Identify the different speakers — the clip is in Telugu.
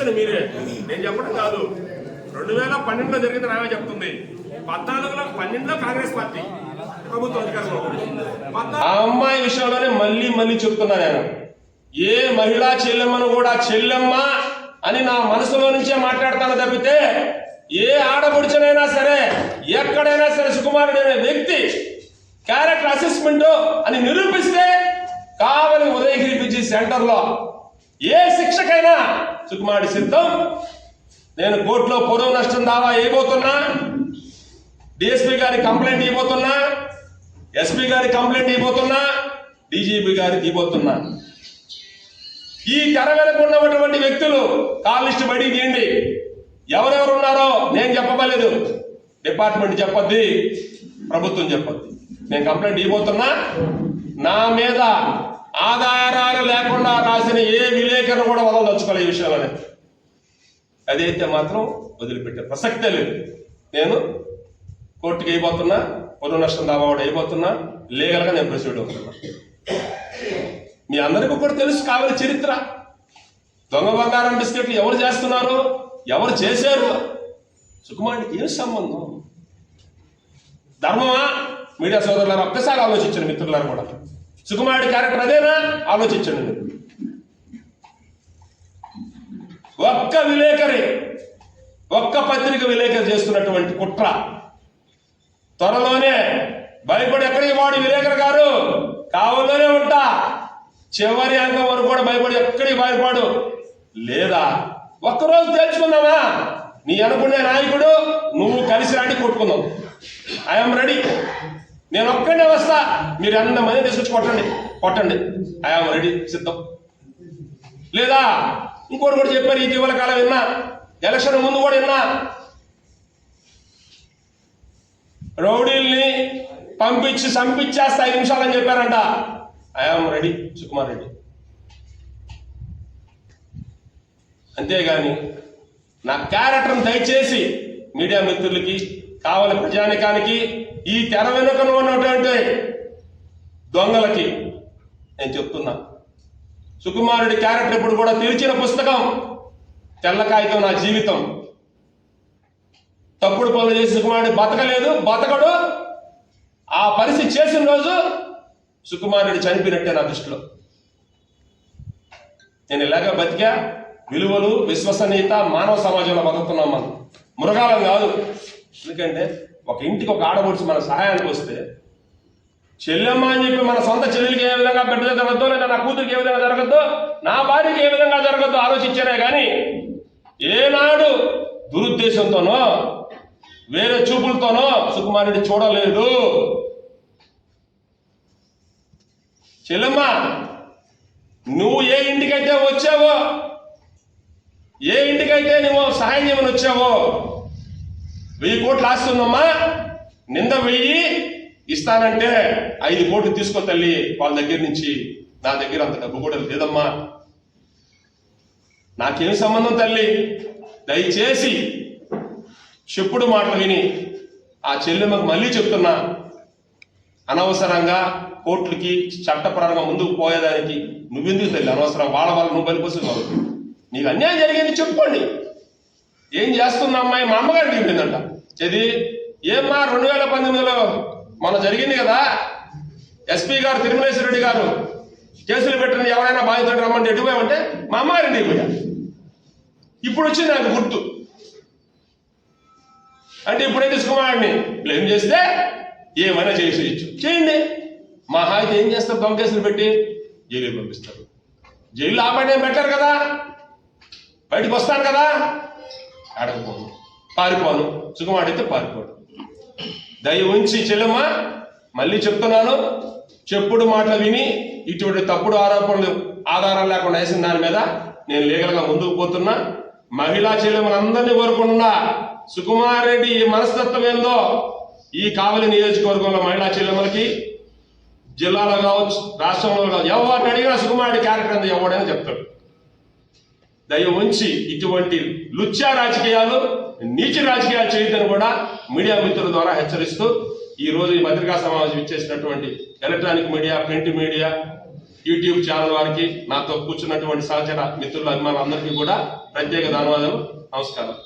Speaker 1: ఆలోచించండి మీరే. నేను చెప్పడం కాదు. రెండు వేల పన్నెండులో జరిగింది నావే చెప్తుంది. పద్నాలుగులో పన్నెండులో కాంగ్రెస్ పార్టీ. ప్రభుత్వం అధికారంలో
Speaker 2: ఆ అమ్మాయి విషయంలోనే మళ్ళీ మళ్ళీ చెప్తున్నా నేను. ఏ మహిళా చెల్లెమ్మను కూడా చెల్లెమ్మ అని నా మనసులో నుంచే మాట్లాడతాను తప్పితే ఏ ఆడపడుచునైనా సరే ఎక్కడైనా సరే సుకుమారుడు అనే వ్యక్తి క్యారెక్టర్ అసెస్మెంట్ అని నిరూపిస్తే కావలి ఉదయగిరి పిజి సెంటర్లో ఏ శిక్షకైనా సుకుమారుడి సిద్ధం. నేను కోర్టులో పొడవు నష్టం దావా వేయబోతున్నా డిఎస్పీ గారి కంప్లైంట్ ఇవ్వబోతున్నా. ఎస్పీ గారి కంప్లైంట్ ఇవ్వబోతున్నా. డీజీపీ గారికి ఇవ్వబోతున్నా. ఈ తెర వెనక ఉన్నటువంటి వ్యక్తులు కాల్ లిస్ట్ బడి తీయండి. ఎవరెవరు ఉన్నారో నేను చెప్పబలేదు డిపార్ట్మెంట్ చెప్పొద్ది ప్రభుత్వం చెప్పొద్ది. నేను కంప్లైంట్ ఇవ్వబోతున్నా. నా మీద ఆధారాలు లేకుండా రాసిన ఏ విలేకరులు కూడా వదలదలుచుకోవాలి ఈ విషయంలోనే అదైతే మాత్రం వదిలిపెట్టే ప్రసక్తే లేదు. నేను కోర్టుకి అయిపోతున్నా పొరుగు నష్టం దావా కూడా అయిపోతున్నా లీగల్గా నేను ప్రొసీడ్ అవుతున్నా. మీ అందరికీ కూడా తెలుసు కావాలి చరిత్ర. దొంగ బంగారం బిస్కెట్లు ఎవరు చేస్తున్నారు ఎవరు చేశారు? సుకుమారుడికి ఏం సంబంధం? ధర్మమా? మీడియా సోదరులారు ఒక్కసారి ఆలోచించారు మిత్రులారు కూడా. సుకుమారుడి క్యారెక్టర్ అదేనా? ఆలోచించండి. మీరు ఒక్క విలేకరి ఒక్క పత్రిక విలేకరి చేస్తున్నటువంటి కుట్ర. త్వరలోనే భయపడి ఎక్కడికి వాడు విలేకరు గారు? కావల్లోనే ఉంటా. చివరి అంగం వరకు కూడా భయపడి ఎక్కడికి భయపడు లేదా? ఒక్కరోజు తెలుసుకుందామా నీ అనుకునే నాయకుడు నువ్వు కలిసి రాని కొట్టుకుందాం ఐఎమ్ రెడీ. నేను ఒక్కడే వస్తా. మీరు ఎంతమంది తీసుకొచ్చి కొట్టండి. కొట్టండి. I'm ready. సిద్ధం. లేదా ఇంకోటి కూడా చెప్పారు ఇటీవల కాలం విన్నా. ఎలక్షన్ ముందు కూడా విన్నా. రౌడీల్ని పంపించి చంపించేస్తా ఐదు నిమిషాలని చెప్పారంట. I am ready. Sukumar Reddy. అంతేగాని నా క్యారెక్టర్ని దయచేసి మీడియా మిత్రులకి కావాలి ప్రజానికానికి ఈ తెర వెనుకను ఉన్నటువంటి దొంగలకి నేను చెప్తున్నా. సుకుమారుడి క్యారెక్టర్ ఇప్పుడు కూడా తెరిచిన పుస్తకం. తెల్ల కాగితం నా జీవితం. తప్పుడు పనులు చేసి సుకుమారుడు బతకలేదు బతకడు. ఆ పరిస్థితి చేసిన రోజు సుకుమారుడు చనిపోయినట్టే నా దృష్టిలో. నేను ఇలాగ బతికా విలువలు విశ్వసనీయత మానవ సమాజంలో బతుకుతున్నాం మనం. మృగాలం కాదు. ఎందుకంటే ఒక ఇంటికి ఒక ఆడపడుచు మన సహాయానికి వస్తే చెల్లెమ్మ అని చెప్పి మన సొంత చెల్లెలకి ఏ విధంగా బిడ్డ జరగద్దు లేదా నా కూతురికి ఏ విధంగా జరగద్దు నా భార్యకి ఏ విధంగా జరగద్దు ఆలోచించానే కానీ ఏనాడు దురుద్దేశంతోనో వేరే చూపులతోనో సుకుమారుడి చూడలేదు. చెల్లెమ్మ నువ్వు ఏ ఇంటికైతే వచ్చావో ఏ ఇంటికైతే నువ్వు సహాయం చేయమని వచ్చావో వెయ్యి కోట్లు ఆస్తుందమ్మా నింద వెయ్యి ఇస్తానంటే ఐదు కోట్లు తీసుకో తల్లి. వాళ్ళ దగ్గర నుంచి నా దగ్గర అంత డబ్బు కూడా లేదమ్మా. నాకేం సంబంధం తల్లి? దయచేసి చెప్పుడు మాటలు విని ఆ చెల్లెమ్మకు మళ్ళీ చెప్తున్నా. అనవసరంగా కోర్టులకి చట్టపరంగా ముందుకు పోయేదానికి నువ్వెందుకు తల్లి అనవసరం? వాళ్ళ వాళ్ళు నువ్వు బలిపోసి నీకు అన్యాయం జరిగింది చెప్పుకోండి. ఏం చేస్తున్నా అమ్మాయి? మా అమ్మగారికి చెప్పిందంట ఇది ఏమ్మా రెండు వేల పంతొమ్మిదిలో? మన జరిగింది కదా? ఎస్పీ గారు తిరుమలేశ్వర రెడ్డి గారు కేసులు పెట్టండి ఎవరైనా బాధితుడు రమ్మంటే ఎటు మా అమ్మగారింటికి పోయా. ఇప్పుడు వచ్చింది నాకు గుర్తు. అంటే ఇప్పుడైతే సుకుమారుడిని బ్లేమ్ చేస్తే ఏమైనా చేసేయచ్చు చేయండి. మా హాయితే ఏం చేస్తారు? దొంగ కేసులు పెట్టి జైలు పంపిస్తారు. జైలు ఆపండి ఏం పెట్టారు కదా? బయటకు వస్తాను కదా? అడగపోను పారిపోను. సుకుమారుడైతే పారిపోడు. దయ ఉంచి చెల్లెమ్మ మళ్ళీ చెప్తున్నాను. చెప్పుడు మాటలు విని ఇటువంటి తప్పుడు ఆరోపణలు ఆధారం లేకుండా వేసిన దాని మీద నేను లీగల్గా ముందుకు పోతున్నా. మహిళా చెల్లెమ్మలందరినీ కోరుకుంటున్నా సుకుమార్ రెడ్డి ఈ మనస్తత్వం ఏందో ఈ కావలి నియోజకవర్గంలో మహిళా చెల్లెమ్మలకి జిల్లాలో కావచ్చు రాష్ట్రంలో కావచ్చు ఎవరిని అడిగినా సుకుమార్ రెడ్డి క్యారెక్టర్ ఏందో ఎవడని చెప్తాడు. దయ ఉంచి ఇటువంటి లుచ్చా రాజకీయాలు నీచ రాజకీయాలు చేయొద్దని కూడా మీడియా మిత్రుల ద్వారా హెచ్చరిస్తూ ఈ రోజు ఈ పత్రికా సమావేశం ఇచ్చేసినటువంటి electronic media print media YouTube channel వారికి నాతో కూర్చున్నటువంటి సహచర మిత్రుల అభిమానులందరికీ కూడా ప్రత్యేక ధన్యవాదాలు నమస్కారం.